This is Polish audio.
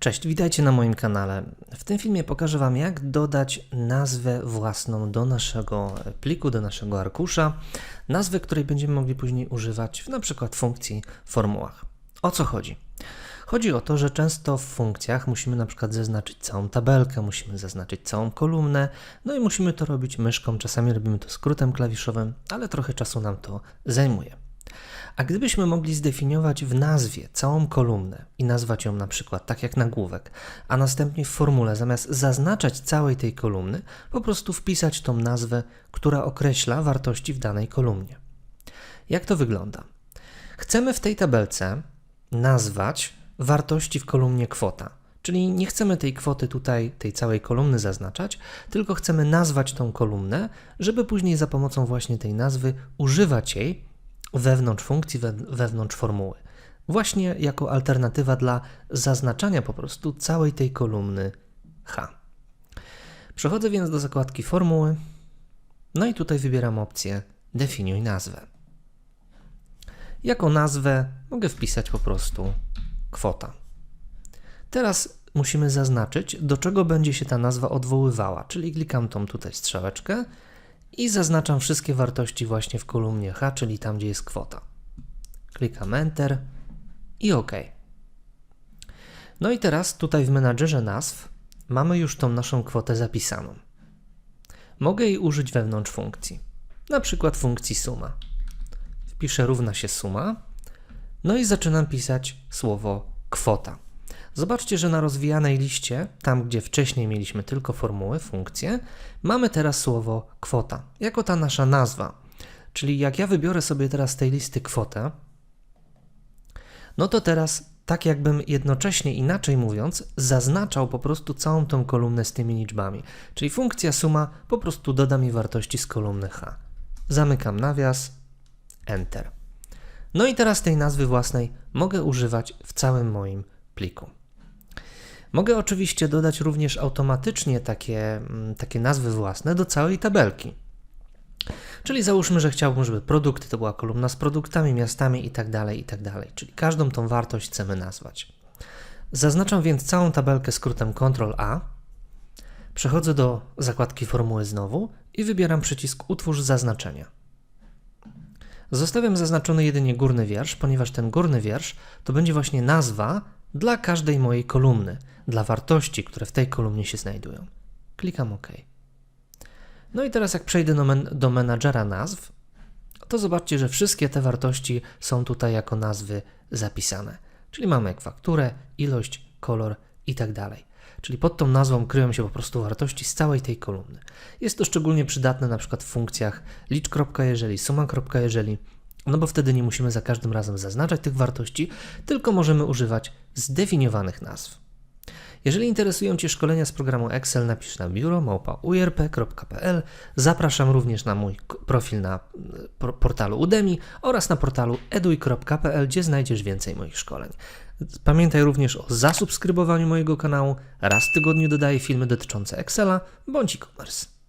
Cześć, witajcie na moim kanale. W tym filmie pokażę Wam, jak dodać nazwę własną do naszego pliku, do naszego arkusza. Nazwę, której będziemy mogli później używać w na przykład funkcji formułach. O co chodzi? Chodzi o to, że często w funkcjach musimy na przykład zaznaczyć całą tabelkę, musimy zaznaczyć całą kolumnę, no i musimy to robić myszką, czasami robimy to skrótem klawiszowym, ale trochę czasu nam to zajmuje. A gdybyśmy mogli zdefiniować w nazwie całą kolumnę i nazwać ją na przykład tak jak nagłówek, a następnie w formule zamiast zaznaczać całej tej kolumny, po prostu wpisać tą nazwę, która określa wartości w danej kolumnie. Jak to wygląda? Chcemy w tej tabelce nazwać wartości w kolumnie kwota. Czyli nie chcemy tej kwoty tutaj, tej całej kolumny zaznaczać, tylko chcemy nazwać tą kolumnę, żeby później za pomocą właśnie tej nazwy używać jej wewnątrz funkcji, we, wewnątrz formuły. Właśnie jako alternatywa dla zaznaczania po prostu całej tej kolumny H. Przechodzę więc do zakładki formuły, no i tutaj wybieram opcję definiuj nazwę. Jako nazwę mogę wpisać po prostu kwota. Teraz musimy zaznaczyć, do czego będzie się ta nazwa odwoływała, czyli klikam tą tutaj strzałeczkę i zaznaczam wszystkie wartości właśnie w kolumnie H, czyli tam, gdzie jest kwota. Klikam Enter i OK. No i teraz tutaj w menadżerze nazw mamy już tą naszą kwotę zapisaną. Mogę jej użyć wewnątrz funkcji, na przykład funkcji suma. Wpiszę równa się suma, no i zaczynam pisać słowo kwota. Zobaczcie, że na rozwijanej liście, tam gdzie wcześniej mieliśmy tylko formuły, funkcje, mamy teraz słowo kwota, jako ta nasza nazwa. Czyli jak ja wybiorę sobie teraz z tej listy kwotę, no to teraz, tak jakbym jednocześnie inaczej mówiąc, zaznaczał po prostu całą tą kolumnę z tymi liczbami. Czyli funkcja suma po prostu doda mi wartości z kolumny H. Zamykam nawias, Enter. No i teraz tej nazwy własnej mogę używać w całym moim pliku. Mogę oczywiście dodać również automatycznie takie, mm, takie nazwy własne do całej tabelki. Czyli załóżmy, że chciałbym, żeby produkty to była kolumna z produktami, miastami itd., itd. Czyli każdą tą wartość chcemy nazwać. Zaznaczam więc całą tabelkę skrótem Ctrl A. Przechodzę do zakładki formuły znowu i wybieram przycisk Utwórz zaznaczenia. Zostawiam zaznaczony jedynie górny wiersz, ponieważ ten górny wiersz to będzie właśnie nazwa dla każdej mojej kolumny, dla wartości, które w tej kolumnie się znajdują. Klikam OK. No i teraz jak przejdę do, men do menadżera nazw, to zobaczcie, że wszystkie te wartości są tutaj jako nazwy zapisane. Czyli mamy fakturę, ilość, kolor i tak dalej. Czyli pod tą nazwą kryją się po prostu wartości z całej tej kolumny. Jest to szczególnie przydatne na przykład w funkcjach licz.jeżeli, suma.jeżeli, no bo wtedy nie musimy za każdym razem zaznaczać tych wartości, tylko możemy używać zdefiniowanych nazw. Jeżeli interesują Cię szkolenia z programu Excel, napisz na biuro małpa.urp.pl. Zapraszam również na mój profil na portalu Udemy oraz na portalu eduj.pl, gdzie znajdziesz więcej moich szkoleń. Pamiętaj również o zasubskrybowaniu mojego kanału. Raz w tygodniu dodaję filmy dotyczące Excela bądź e-commerce.